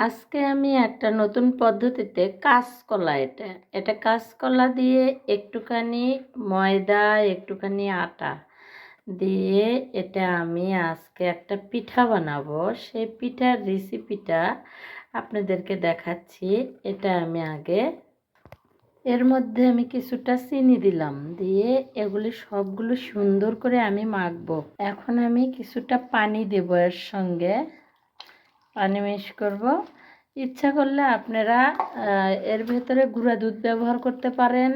আজকে আমি একটা নতুন পদ্ধতিতে কাঁচকলা এটা। এটা কাঁচকলা দিয়ে একটুখানি ময়দা, একটুখানি আটা দিয়ে এটা আমি আজকে একটা পিঠা বানাবো। সেই পিঠার রেসিপিটা আপনাদেরকে দেখাচ্ছি। এটা আমি আগে এর মধ্যে আমি কিছুটা চিনি দিলাম দিয়ে এগুলি সবগুলো সুন্দর করে আমি মাখবো। এখন আমি কিছুটা পানি দেবো এর সঙ্গে। পানি মিক্স করব। ইচ্ছা করলে আপনারা এর ভেতরে গুঁড়া দুধ ব্যবহার করতে পারেন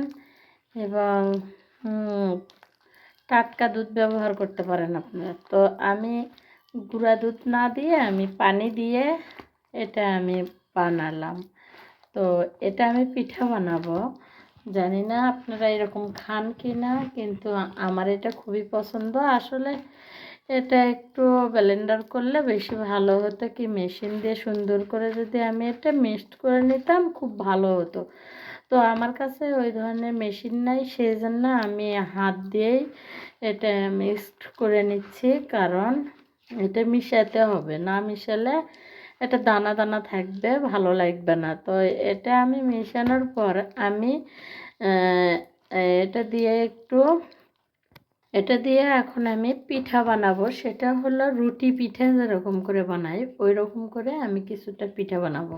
এবং টাটকা দুধ ব্যবহার করতে পারেন আপনারা। তো আমি গুঁড়া দুধ না দিয়ে, আমি পানি দিয়ে এটা আমি বানালাম। তো এটা আমি পিঠা বানাবো। জানি না আপনারা এরকম খান কি না কিন্তু আমার এটা খুবই পছন্দ। আসলে এটা একটু ব্লেন্ডার করলে বেশি ভালো হতো কি মেশিন দিয়ে সুন্দর করে যদি আমি এটা মিক্সড করে নিতাম খুব ভালো হতো। তো আমার কাছে ওই ধরনের মেশিন নাই সেই জন্য আমি হাত দিয়েই এটা মিক্সড করে নিচ্ছি, কারণ এটা মিশাতে হবে, না মিশালে এটা দানা দানা থাকবে, ভালো লাগবে না। তো এটা আমি মেশানোর পর আমি এটা দিয়ে একটু এটা দিয়ে এখন আমি পিঠা বানাবো। সেটা হলো রুটি পিঠা যেরকম করে বানাই ওই রকম করে আমি কিছুটা পিঠা বানাবো।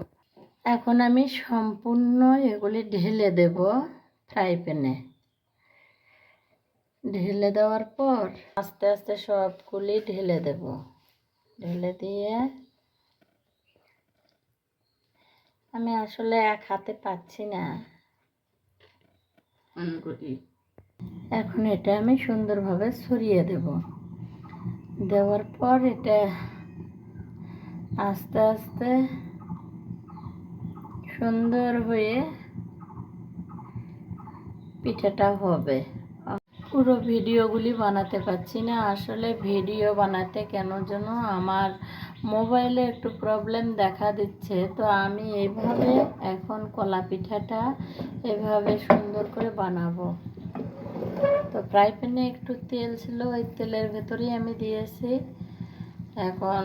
এখন আমি সম্পূর্ণ এগুলি ঢেলে দেব ফ্রাই প্যানে। ঢেলে দেওয়ার পর আস্তে আস্তে সবগুলি ঢেলে দেব। ঢেলে দিয়ে আমি আসলে এক হাতে পাচ্ছি না। এখন এটা আমি সুন্দরভাবে ছড়িয়ে দেব। দেওয়ার পর এটা আস্তে আস্তে সুন্দর হয়ে পিঠাটা হবে। পুরো ভিডিওগুলি বানাতে পারছি না। আসলে ভিডিও বানাতে কেন যেন আমার মোবাইলে একটু প্রবলেম দেখা দিচ্ছে। তো আমি এইভাবে এখন কলা পিঠাটা এভাবে সুন্দর করে বানাবো। তো ফ্রাই প্যানে একটু তেল ছিল, ওই তেলের ভেতরেই আমি দিয়েছি। এখন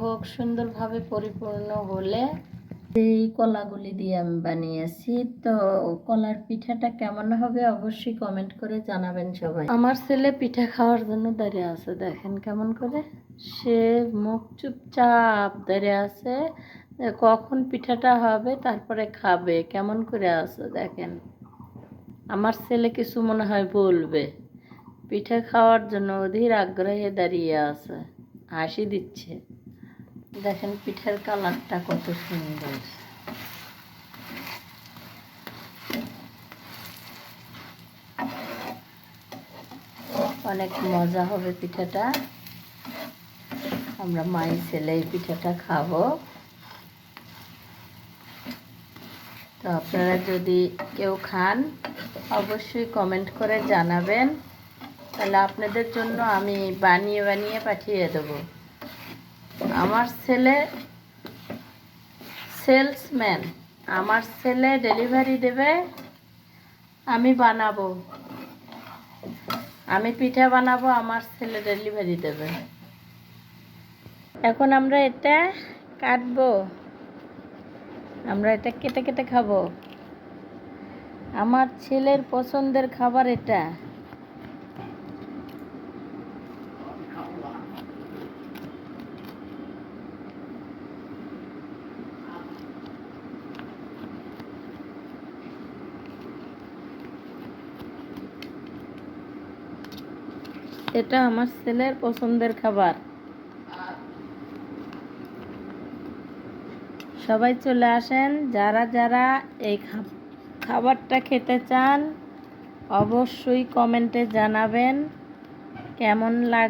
হোক সুন্দরভাবে পরিপূর্ণ হলে এই কলাগুলি দিয়ে আমি বানিয়েছি। তো কলার পিঠাটা কেমন হবে অবশ্যই কমেন্ট করে জানাবেন সবাই। আমার ছেলে পিঠা খাওয়ার জন্য দাঁড়িয়ে আছে, দেখেন কেমন করে। সে মুখ চুপচাপ দাঁড়িয়ে আছে। কখন পিঠাটা হবে, তারপরে খাবে, কেমন করে আছে, দেখেন। আমার ছেলে কিছু মনে হয় বলবে। পিঠে খাওয়ার জন্য অধীর আগ্রহে দাঁড়িয়ে আছে। হাসি দিচ্ছে। দেখেন পিঠার কালারটা কত সুন্দর। অনেক মজা হবে পিঠাটা। আমরা মাই ছেলে এই পিঠাটা খাব। তো আপনারা যদি কেউ খান, অবশ্যই কমেন্ট করে জানাবেন। তাহলে আপনাদের জন্য আমি বানিয়ে বানিয়ে পাঠিয়ে দেবো। আমার ছেলে সেলসম্যান আমার ছেলে ডেলিভারি দেবে, আমি বানাবো। আমি পিঠা বানাবো, আমার ছেলে ডেলিভারি দেবে। এখন আমরা এটা কাটবো। আমরা এটা কেটে কেটে খাব। আমার ছেলের পছন্দের খাবার এটা। এটা আমার ছেলের পছন্দের খাবার। সবাই চলে আসেন। যারা যারা এই খাবারটা খেতে চান অবশ্যই কমেন্টে জানাবেন। কেমন লাগ